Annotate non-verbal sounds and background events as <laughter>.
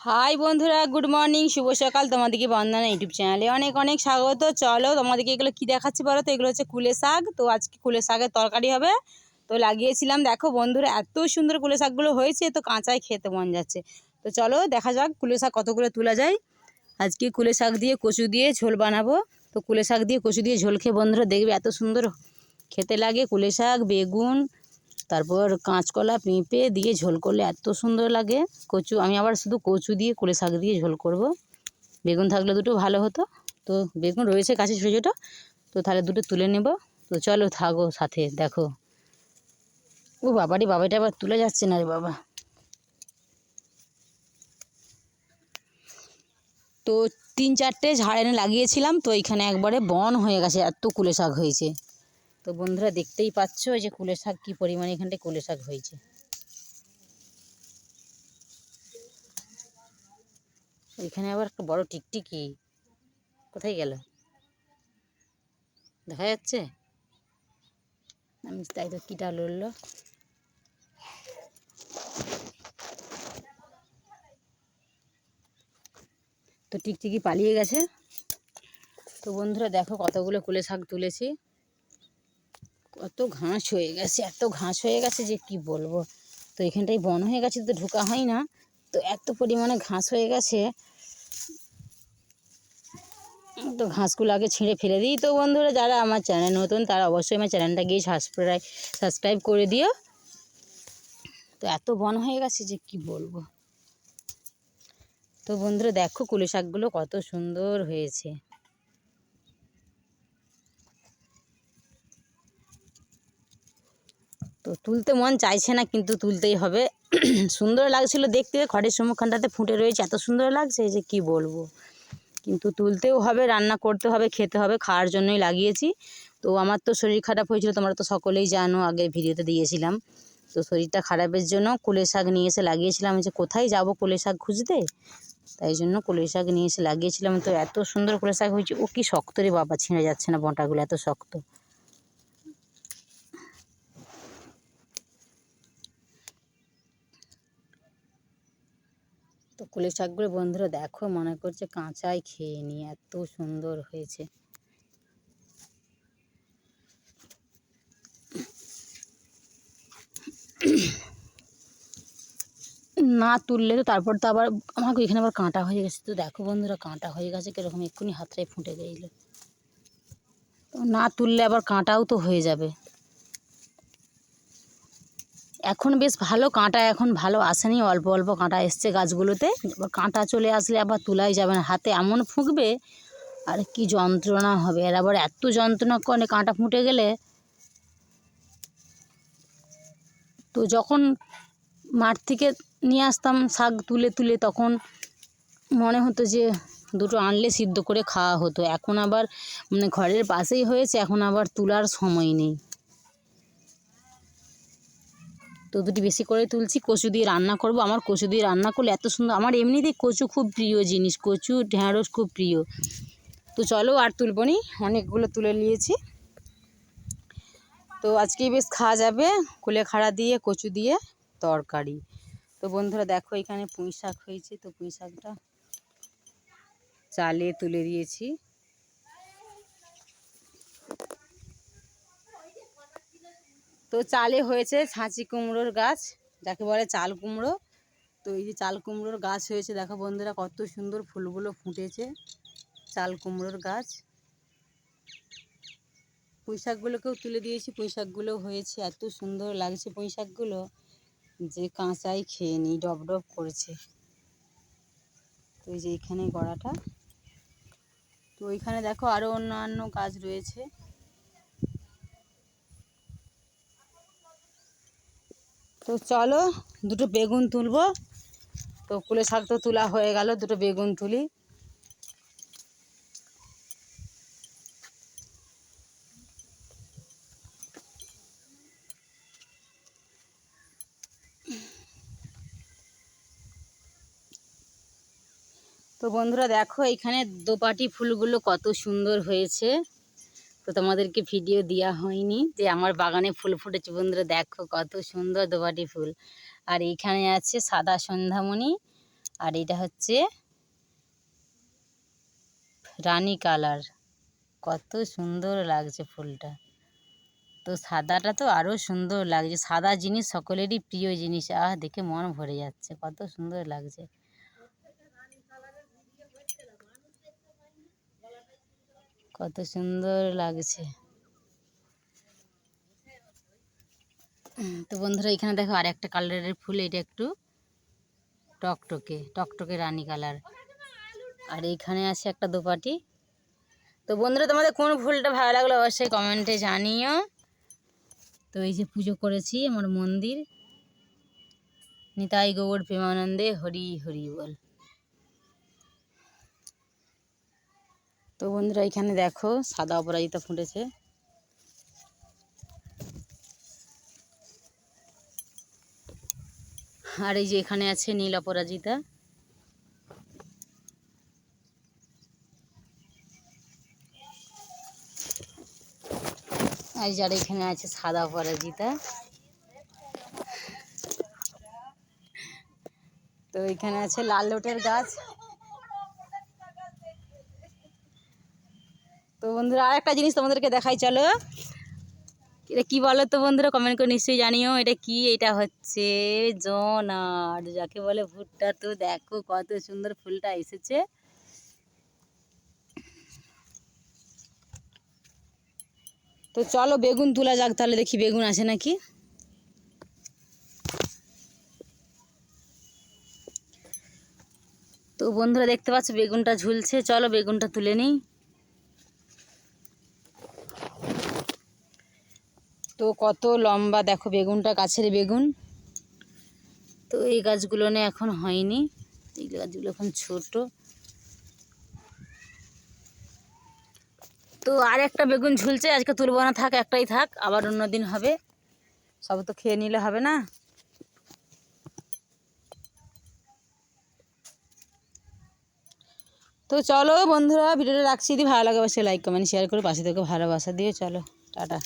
High বন্ধুরা good morning শুভ সকাল তোমাদেরকে বন্দনা ইউটিউব চ্যানেলে। অনেক অনেক স্বাগত। চলো তোমাদেরকে এগুলো কি দেখাচ্ছি বলো তো? এগুলো হচ্ছে কুলে শাক। তো আজকে কুলে শাকের তরকারি হবে। তো লাগিয়েছিলাম, দেখো বন্ধুরা, এত সুন্দর কুলে শাকগুলো হয়েছে, তো কাঁচায় খেতে মন যাচ্ছে। তো চলো দেখা যাক কুলে শাক কতগুলো তোলা যায়। আজকে কুলে শাক দিয়ে কচু দিয়ে ঝোল বানাবো। তো কুলে শাক দিয়ে কচু দিয়ে ঝোল খেয়ে বন্ধুরা দেখবে এত সুন্দর খেতে লাগে। কুলে শাক, বেগুন তারপর কাঁচকলা পেঁপে দিয়ে ঝোল করলে এত সুন্দর লাগে। কচু, আমি আবার শুধু কচু দিয়ে কুলে শাক দিয়ে ঝোল করব। বেগুন থাকলে দুটো ভালো হতো। তো বেগুন রয়েছে কাছে ছোটো ছোটো তো তাহলে দুটো তুলে নেব। তো চলো থাকো সাথে, দেখো। ও বাবারি বাবাটা আবার তুলে যাচ্ছে না রে বাবা। তো তিন চারটে ঝাড় এনে লাগিয়েছিলাম। তো এখানে একবারে বন হয়ে গেছে, এত কুলে শাক হয়েছে। তো বন্ধুরা দেখতেই পাচ্ছ যে কুলে শাক, কী পরিমাণে এখানটায় কুলে শাক হয়েছে। এখানে আবার একটা বড় টিকটিকি, কোথায় গেল? দেখা যাচ্ছে? আমি তাই তো কীটা লড়লো। তো টিকটিকি পালিয়ে গেছে। তো বন্ধুরা দেখো কতগুলো কুলে শাক তুলেছি। কত ঘাস হয়ে গেছে, এত ঘাস হয়ে গেছে যে কি বলব? তো এখানটায় বন হয়ে গেছে তো ঢোকা হয় না, তো এত পরিমাণে ঘাস হয়ে গেছে। তো ঘাসগুলো আগে ছিঁড়ে ফেলে দিই তো বন্ধুরা, যারা আমার চ্যানেল নতুন তারা অবশ্যই আমার চ্যানেলটা গিয়ে সাবস্ক্রাইব সাবস্ক্রাইব করে দিও। তো এত বন হয়ে গেছে যে কি বলব? তো বন্ধুরা দেখো কুলে শাকগুলো কত সুন্দর হয়েছে। তো তুলতে মন চাইছে না, কিন্তু তুলতেই হবে। <clears throat> সুন্দর লাগছিল দেখতে খড়ের সম্মুখখানটাতে ফুটে রয়েছে, এত সুন্দর লাগছে যে কি বলব। কিন্তু তুলতেও হবে, রান্না করতে হবে, খেতে হবে, খাওয়ার জন্যই লাগিয়েছি। তো আমার তো শরীর খারাপ হয়েছিল, তোমরা তো সকলেই জানো আগের ভিডিওতে দিয়েছিলাম। তো শরীরটা খারাপের জন্য কুলে শাক নিয়ে এসে লাগিয়েছিলাম। যে কোথায় যাব কুলে শাক খুঁজতে? তাই জন্য কুলে শাক নিয়ে এসে লাগিয়েছিলাম। তো এত সুন্দর কুলে শাক হয়েছে, ও কি শক্ত রে বাবা, ছিঁড়ে যাচ্ছে না বঁটাগুলো, এত শক্ত। তো কুলে শাকগুলো বন্ধুরা দেখো, মনে করছে কাঁচাই খেয়ে নি, এত সুন্দর হয়েছে। না তুললে তো তারপর তো আবার আমাকে এখানে আবার কাঁটা হয়ে গেছে। তো দেখো বন্ধুরা কাঁটা হয়ে গেছে, কীরকম এক্ষুনি হাতটাই ফুটে তো না তুললে আবার কাঁটাও তো হয়ে যাবে। এখন বেশ ভালো কাঁটা, এখন ভালো আসেনি, অল্প অল্প কাঁটা এসছে গাছগুলোতে। কাঁটা চলে আসলে আবার তোলাই যাবে না, হাতে এমন ফুঁকবে, আর কি যন্ত্রণা হবে। আর আবার এত যন্ত্রণা করে কাঁটা ফুটে গেলে, তো যখন মাঠ থেকে নিয়ে আসতাম শাক তুলে তুলে, তখন মনে হতো যে দুটো আনলে সিদ্ধ করে খাওয়া হতো। এখন আবার মানে ঘরের পাশেই হয়েছে, এখন আবার তোলার সময় নেই। তো দুটি বেশি করে তুলছি, কচু দিয়ে রান্না করব। আমার কচু দিয়ে রান্না করলে এত সুন্দর, আমার এমনিতেই কচু খুব প্রিয় জিনিস, কচু ঢ্যাঁড়স খুব প্রিয়। তো চলো আর তুলব নি, অনেকগুলো তুলে নিয়েছি। তো আজকেই বেশ খাওয়া যাবে, কুলে খাড়া দিয়ে, কচু দিয়ে তরকারি। তো বন্ধুরা দেখো এখানে পুঁই শাক হয়েছে, তো পুঁই শাকটা চালে তুলে দিয়েছি। তো চালে হয়েছে ছাঁচি কুমড়োর গাছ, যাকে বলে চাল কুমড়ো। তো এই যে চাল কুমড়োর গাছ হয়েছে, দেখো বন্ধুরা কত সুন্দর ফুলগুলো ফুটেছে চাল কুমড়োর গাছ। পুঁই শাকগুলোকেও তুলে দিয়েছি পুঁই শাকগুলো হয়েছে, এত সুন্দর লাগছে পুঁই শাকগুলো যে কাঁচাই খেয়ে নিই ডব করেছে। তো এই যে এইখানে গড়াটা। তো ওইখানে দেখো আরও অন্যান্য গাছ রয়েছে। তো চলো দুটো বেগুন তুলবো। তো কুলে শাক তো তোলা হয়ে গেল, দুটো বেগুন তুলি। তো বন্ধুরা দেখো, এখানে দোপাটি ফুলগুলো কত সুন্দর হয়েছে। তো তোমাদেরকে ভিডিও দেওয়া হয়নি যে আমার বাগানে ফুল ফুটেছে। বন্ধুরা, দেখো কত সুন্দর দোবাটি ফুল। আর এইখানে আছে সাদা সন্ধ্যামণি, আর এটা হচ্ছে রানী কালার। কত সুন্দর লাগছে ফুলটা। তো সাদাটা তো আরও সুন্দর লাগছে। সাদা জিনিস সকলেরই প্রিয় জিনিস। আহ, দেখে মন ভরে যাচ্ছে। কত সুন্দর লাগছে। কত সুন্দর লাগছে। তো বন্ধুরা, এখানে দেখো আর একটা কালারের ফুল, এটা একটু টকটকে টকটকে রানী কালার আর এইখানে আছে একটা দোপাটি। তো বন্ধুরা, তোমাদের কোন ফুলটা ভালো লাগল অবশ্যই কমেন্টে জানিও। তো এই যে পুজো করেছি আমার মন্দির। নিতাই গৌর প্রেমানন্দে হরি হরি বল। তো বন্ধুরা এখানে দেখো সাদা অপরাজিতা ফুটেছে। আর এই যে এখানে আছে নীল অপরাজিতা। আর যার এখানে আছে সাদা অপরাজিতা। তো এখানে আছে লাল লোটের গাছ। বন্ধুরা আর একটা জিনিস তোমাদেরকে দেখাই, চলো। এটা কি বলো তো বন্ধুরা কমেন্ট করে নিশ্চয়ই জানিও, এটা কি? এটা হচ্ছে জনার, যাকে বলে ভুট্টা। তো দেখো কত সুন্দর ফুলটা এসেছে। তো চলো বেগুন তোলা যাক, তাহলে দেখি বেগুন আছে নাকি। তো বন্ধুরা, দেখতে পাচ্ছ বেগুনটা ঝুলছে। চলো বেগুনটা তুলে নিই। কত লম্বা, দেখো বেগুনটা, গাছের বেগুন। তো এই গাছগুলো না এখন হয়নি। এই গাছগুলো এখন ছোট। তো আর একটা বেগুন ঝুলছে, আজকে তুলবো না, থাক, একটাই থাক, আবার অন্য দিন হবে। সব তো খেয়ে নিলে হবে না। তো চলো বন্ধুরা, ভিডিওটা রাখছি। যদি ভালো লাগে, অবশ্যই লাইক কমেন্ট শেয়ার করে পাশে থেকে ভালোবাসা দিয়ে চলো, টাটা।